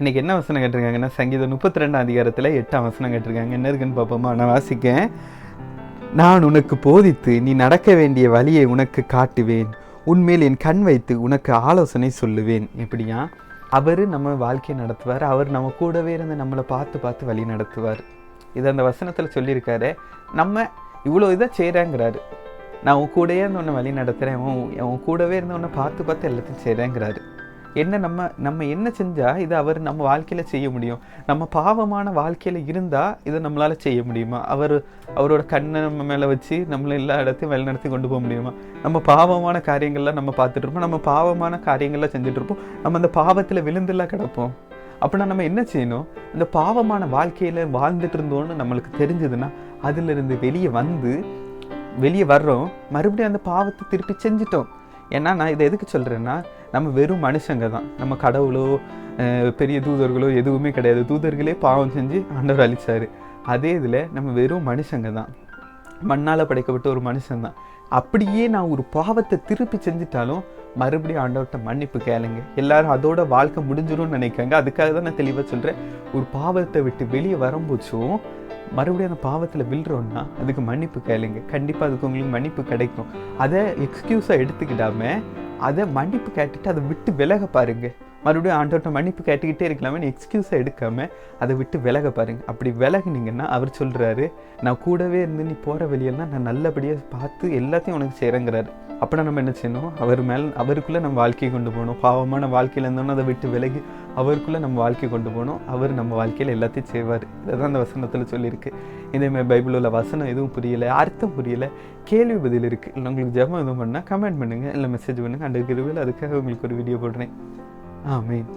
இன்னைக்கு என்ன வசனம் கேட்டிருக்காங்கன்னா சங்கீதம் முப்பத்தி ரெண்டாம் அதிகாரத்தில் எட்டாம் வசனம் கேட்டிருக்காங்க. என்ன இருக்குன்னு பார்ப்போமா? நான் வாசிக்கேன். நான் உனக்கு போதித்து நீ நடக்க வேண்டிய வழியை உனக்கு காட்டுவேன். உன்மேல் என் கண் வைத்து உனக்கு ஆலோசனை சொல்லுவேன். எப்படியா? அவர் நம்ம வாழ்க்கையை நடத்துவார். அவர் நம்ம கூடவே இருந்து நம்மளை பார்த்து பார்த்து வழி நடத்துவார். இது அந்த வசனத்தில் சொல்லியிருக்காரு. நம்ம இவ்வளோ இதை செய்கிறேங்கிறாரு நான் உன் கூடயே இருந்து உன்னை வழி நடத்துகிறேன் உன் உன் கூடவே இருந்து உன்னை பார்த்து பார்த்து எல்லாத்தையும் செய்கிறேங்கிறாரு என்ன நம்ம நம்ம என்ன செஞ்சால் இதை அவர் நம்ம வாழ்க்கையில் செய்ய முடியும்? நம்ம பாவமான வாழ்க்கையில் இருந்தால் இதை நம்மளால் செய்ய முடியுமா? அவர் அவரோட கண்ணை நம்ம மேலே வச்சு நம்மளை எல்லா இடத்தையும் வழிநடத்தி கொண்டு போக முடியுமா? நம்ம பாவமான காரியங்கள்லாம் நம்ம பார்த்துட்ருப்போம் நம்ம பாவமான காரியங்கள்லாம் செஞ்சுட்டு நம்ம அந்த பாவத்தில் விழுந்துலாம் கிடப்போம். அப்படின்னா நம்ம என்ன செய்யணும்? இந்த பாவமான வாழ்க்கையில் வாழ்ந்துட்டு இருந்தோன்னு நம்மளுக்கு தெரிஞ்சதுன்னா அதிலிருந்து வெளியே வந்து வெளியே வர்றோம். மறுபடியும் அந்த பாவத்தை திருப்பி செஞ்சிட்டோம். ஏன்னா நான் இதை எதுக்கு சொல்கிறேன்னா நம்ம வெறும் மனுஷங்க தான். நம்ம கடவுளோ பெரிய தூதர்களோ எதுவுமே கிடையாது. தூதர்களே பாவம் செஞ்சு ஆண்டவர் அழிச்சார். அதே இதில் நம்ம வெறும் மனுஷங்க தான். மண்ணால் படைக்கப்பட்ட ஒரு மனுஷன் தான். அப்படியே நான் ஒரு பாவத்தை திருப்பி செஞ்சுட்டாலும் மறுபடியும் ஆண்டவர்கிட்ட மன்னிப்பு கேளுங்க. எல்லாரும் அதோட வாழ்க்கை முடிஞ்சிடும்னு நினைக்காங்க. அதுக்காக தான் நான் தெளிவாக சொல்கிறேன் ஒரு பாவத்தை விட்டு வெளியே வரும்போச்சும் மறுபடியும் அந்த பாவத்தில் விழுறோம்னா அதுக்கு மன்னிப்பு கேளுங்க. கண்டிப்பாக அதுக்கு உங்களுக்கு மன்னிப்பு கிடைக்கும். அதை எக்ஸ்கியூஸாக எடுத்துக்கிடாம அதை மன்னிப்பு கேட்டுட்டு அதை விட்டு விலக பாருங்க. மறுபடியும் ஆண்டவர்கிட்ட மன்னிப்பு கேட்டுக்கிட்டே இருக்கலாமே எக்ஸ்கியூஸை எடுக்காம அதை விட்டு விலக பாருங்க. அப்படி விலகுனீங்கன்னா அவர் சொல்கிறாரு நான் கூடவே இருந்து நீ போகிற வழியெல்லாம் நான் நல்லபடியாக பார்த்து எல்லாத்தையும் உனக்கு செய்கிறேங்கிறாரு அப்படின்னா நம்ம என்ன செய்யணும் அவர் மேல் அவருக்குள்ளே நம்ம வாழ்க்கையை கொண்டு போகணும். பாவமான வாழ்க்கையில் இருந்தோம்னா அதை விட்டு விலகி அவருக்குள்ளே நம்ம வாழ்க்கையை கொண்டு போகணும். அவர் நம்ம வாழ்க்கையில் எல்லாத்தையும் செய்வார். இதுதான் அந்த வசனத்தில் சொல்லியிருக்கு. இதேமாதிரி பைபிள் உள்ள வசனம் எதுவும் புரியலை அர்த்தம் புரியலை கேள்வி பதில் இருக்குது இல்லை உங்களுக்கு ஜபம் எதுவும் பண்ணால் கமெண்ட் பண்ணுங்கள் இல்லை மெசேஜ் பண்ணுங்கள் அண்ட் கிருவில் அதுக்காக உங்களுக்கு ஒரு வீடியோ போடுறேன். ஆ மெயின்